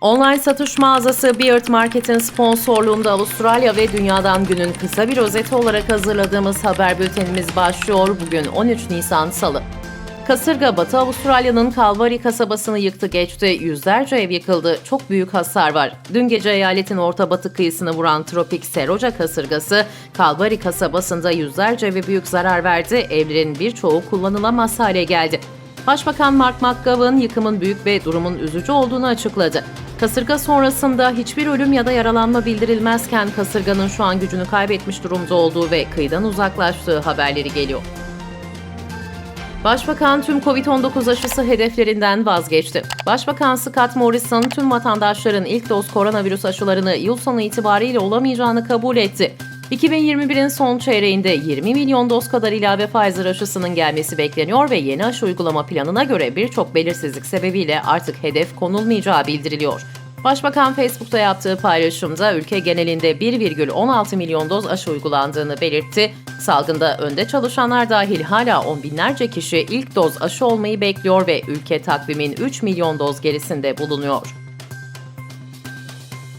Online satış mağazası Beard Market'in sponsorluğunda Avustralya ve dünyadan günün kısa bir özeti olarak hazırladığımız haber bültenimiz başlıyor. Bugün 13 Nisan Salı. Kasırga Batı Avustralya'nın Kalvari kasabasını yıktı geçti. Yüzlerce ev yıkıldı. Çok büyük hasar var. Dün gece eyaletin orta batı kıyısını vuran tropik Seroja kasırgası Kalvari kasabasında yüzlerce ve büyük zarar verdi. Evlerin birçoğu kullanılamaz hale geldi. Başbakan Mark McGovern yıkımın büyük ve durumun üzücü olduğunu açıkladı. Kasırga sonrasında hiçbir ölüm ya da yaralanma bildirilmezken kasırganın şu an gücünü kaybetmiş durumda olduğu ve kıyıdan uzaklaştığı haberleri geliyor. Başbakan tüm Covid-19 aşısı hedeflerinden vazgeçti. Başbakan Scott Morrison tüm vatandaşların ilk doz koronavirüs aşılarını yıl sonu itibariyle olamayacağını kabul etti. 2021'in son çeyreğinde 20 milyon doz kadar ilave Pfizer aşısının gelmesi bekleniyor ve yeni aşı uygulama planına göre birçok belirsizlik sebebiyle artık hedef konulmayacağı bildiriliyor. Başbakan Facebook'ta yaptığı paylaşımda ülke genelinde 1,16 milyon doz aşı uygulandığını belirtti. Salgında önde çalışanlar dahil hala on binlerce kişi ilk doz aşı olmayı bekliyor ve ülke takvimin 3 milyon doz gerisinde bulunuyor.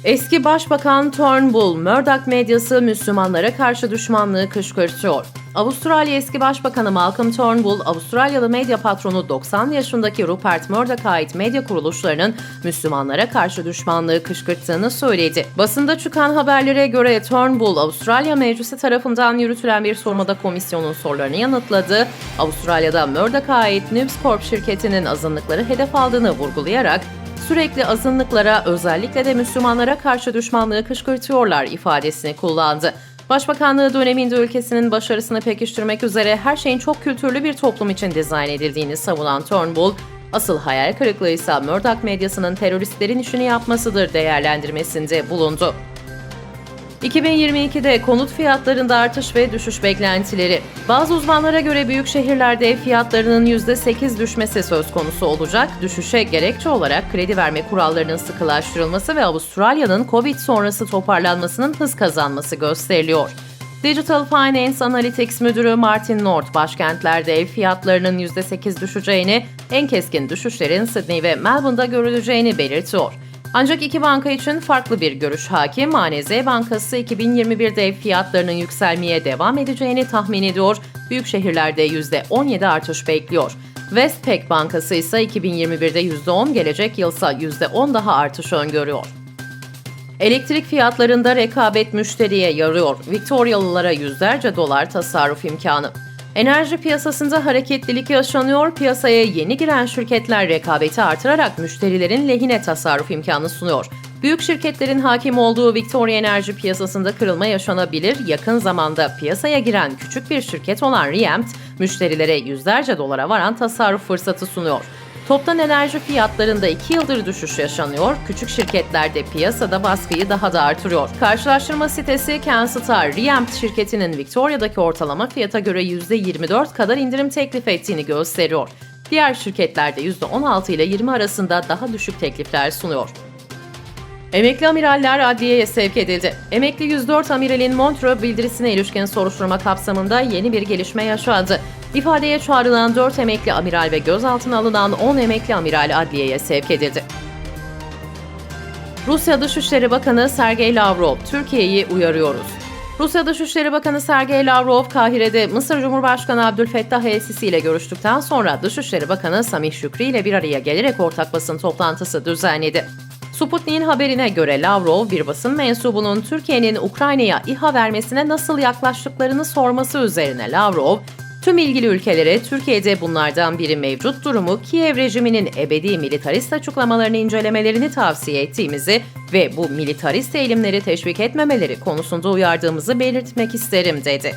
Eski Başbakan Turnbull, Murdoch medyası Müslümanlara karşı düşmanlığı kışkırtıyor. Avustralya eski Başbakanı Malcolm Turnbull, Avustralyalı medya patronu 90 yaşındaki Rupert Murdoch'a ait medya kuruluşlarının Müslümanlara karşı düşmanlığı kışkırttığını söyledi. Basında çıkan haberlere göre Turnbull, Avustralya Meclisi tarafından yürütülen bir sormada komisyonun sorularını yanıtladı. Avustralya'da Murdoch'a ait News Corp şirketinin azınlıkları hedef aldığını vurgulayarak sürekli azınlıklara özellikle de Müslümanlara karşı düşmanlığı kışkırtıyorlar ifadesini kullandı. Başbakanlığı döneminde ülkesinin başarısını pekiştirmek üzere her şeyin çok kültürlü bir toplum için dizayn edildiğini savunan Turnbull, asıl hayal kırıklığı ise Murdoch medyasının teröristlerin işini yapmasıdır değerlendirmesinde bulundu. 2022'de konut fiyatlarında artış ve düşüş beklentileri. Bazı uzmanlara göre büyük şehirlerde fiyatlarının %8 düşmesi söz konusu olacak. Düşüşe gerekçe olarak kredi verme kurallarının sıkılaştırılması ve Avustralya'nın Covid sonrası toparlanmasının hız kazanması gösteriliyor. Digital Finance Analytics Müdürü Martin North, başkentlerde ev fiyatlarının %8 düşeceğini, en keskin düşüşlerin Sydney ve Melbourne'da görüleceğini belirtiyor. Ancak iki banka için farklı bir görüş hakim. ANZ Bankası 2021'de ev fiyatlarının yükselmeye devam edeceğini tahmin ediyor. Büyük şehirlerde %17 artış bekliyor. Westpac Bankası ise 2021'de %10 gelecek yılsa %10 daha artış öngörüyor. Elektrik fiyatlarında rekabet müşteriye yarıyor. Victorialılara yüzlerce dolar tasarruf imkanı. Enerji piyasasında hareketlilik yaşanıyor. Piyasaya yeni giren şirketler rekabeti artırarak müşterilerin lehine tasarruf imkanı sunuyor. Büyük şirketlerin hakim olduğu Victoria enerji piyasasında kırılma yaşanabilir. Yakın zamanda piyasaya giren küçük bir şirket olan Riemt, müşterilere yüzlerce dolara varan tasarruf fırsatı sunuyor. Toptan enerji fiyatlarında 2 yıldır düşüş yaşanıyor. Küçük şirketlerde piyasada baskıyı daha da artırıyor. Karşılaştırma sitesi CanStar, Riemt şirketinin Victoria'daki ortalama fiyata göre %24 kadar indirim teklif ettiğini gösteriyor. Diğer şirketlerde %16 ile 20 arasında daha düşük teklifler sunuyor. Emekli amiraller adliyeye sevk edildi. Emekli 104 amiralin Montreux bildirisine ilişkin soruşturma kapsamında yeni bir gelişme yaşandı. İfadeye çağrılan 4 emekli amiral ve gözaltına alınan 10 emekli amiral adliyeye sevk edildi. Rusya Dışişleri Bakanı Sergey Lavrov, Türkiye'yi uyarıyoruz. Rusya Dışişleri Bakanı Sergey Lavrov, Kahire'de Mısır Cumhurbaşkanı Abdülfettah el-Sisi ile görüştükten sonra Dışişleri Bakanı Samih Şükrü ile bir araya gelerek ortak basın toplantısı düzenledi. Sputnik'in haberine göre Lavrov bir basın mensubunun Türkiye'nin Ukrayna'ya İHA vermesine nasıl yaklaştıklarını sorması üzerine Lavrov, tüm ilgili ülkelere Türkiye'de bunlardan biri mevcut durumu Kiev rejiminin ebedi militarist açıklamalarını incelemelerini tavsiye ettiğimizi ve bu militarist eğilimleri teşvik etmemeleri konusunda uyardığımızı belirtmek isterim dedi.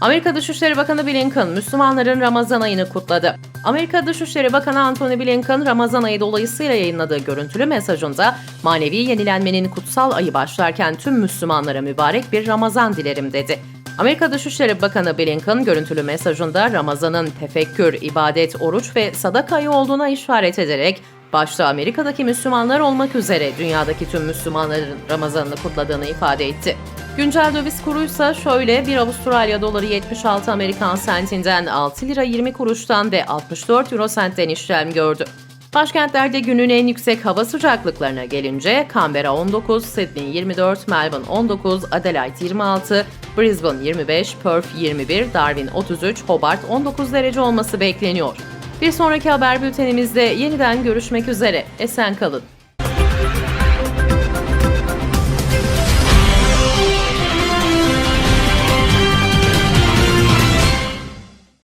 Amerika Dışişleri Bakanı Blinken, Müslümanların Ramazan ayını kutladı. Amerika Dışişleri Bakanı Antony Blinken, Ramazan ayı dolayısıyla yayınladığı görüntülü mesajında, manevi yenilenmenin kutsal ayı başlarken tüm Müslümanlara mübarek bir Ramazan dilerim dedi. Amerika Dışişleri Bakanı Blinken görüntülü mesajında Ramazan'ın tefekkür, ibadet, oruç ve sadaka ayı olduğuna işaret ederek başta Amerika'daki Müslümanlar olmak üzere dünyadaki tüm Müslümanların Ramazan'ını kutladığını ifade etti. Güncel döviz kuruysa şöyle bir Avustralya doları 76 Amerikan sentinden 6 lira 20 kuruştan ve 64 euro sentten işlem gördü. Başkentlerde günün en yüksek hava sıcaklıklarına gelince Canberra 19, Sydney 24, Melbourne 19, Adelaide 26, Brisbane 25, Perth 21, Darwin 33, Hobart 19 derece olması bekleniyor. Bir sonraki haber bültenimizde yeniden görüşmek üzere. Esen kalın.